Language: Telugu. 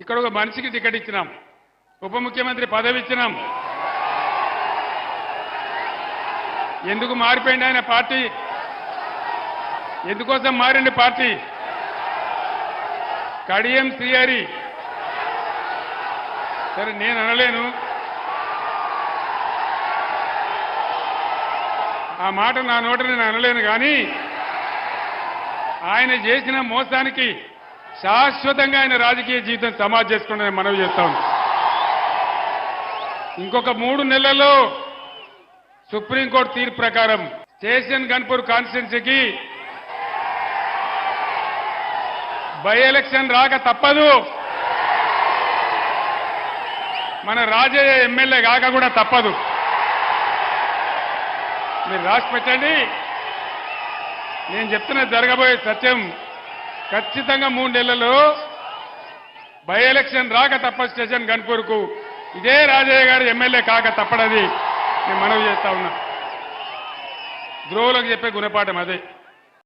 ఇక్కడ ఒక మనిషికి టికెట్ ఇచ్చినాం. ఉప ముఖ్యమంత్రి పదవి ఇచ్చినాం. ఎందుకు మారిపోయింది ఆయన పార్టీ? ఎందుకోసం మారింది పార్టీ? కడియం శ్రీహరి. సరే నేను అనలేను. ఆ మాట నా నోట నేను అనలేను కానీ ఆయన చేసిన మోసానికి శాశ్వతంగా ఆయన రాజకీయ జీవితం సమాజ్ చేసుకుని మనవి చేస్తా ఇంకొక మూడు నెలల్లో సుప్రీంకోర్టు తీర్పు ప్రకారం స్టేషన్ గన్పూర్ కాన్స్టిట్యున్సీకి బై ఎలక్షన్ రాక తప్పదు. మన రాజయ్య ఎమ్మెల్యే కాక కూడా తప్పదు. మీరు రాసి పెట్టండి. నేను చెప్తున్న జరగబోయే సత్యం ఖచ్చితంగా మూడు నెలల్లో బై ఎలక్షన్ రాక తప్ప స్టేషన్ గన్పూర్కు ఇదే రాజయ్య గారు ఎమ్మెల్యే కాక తప్పడది. నేను మనవి చేస్తా ఉన్నా. ద్రోహులకు చెప్పే గుణపాఠం అదే.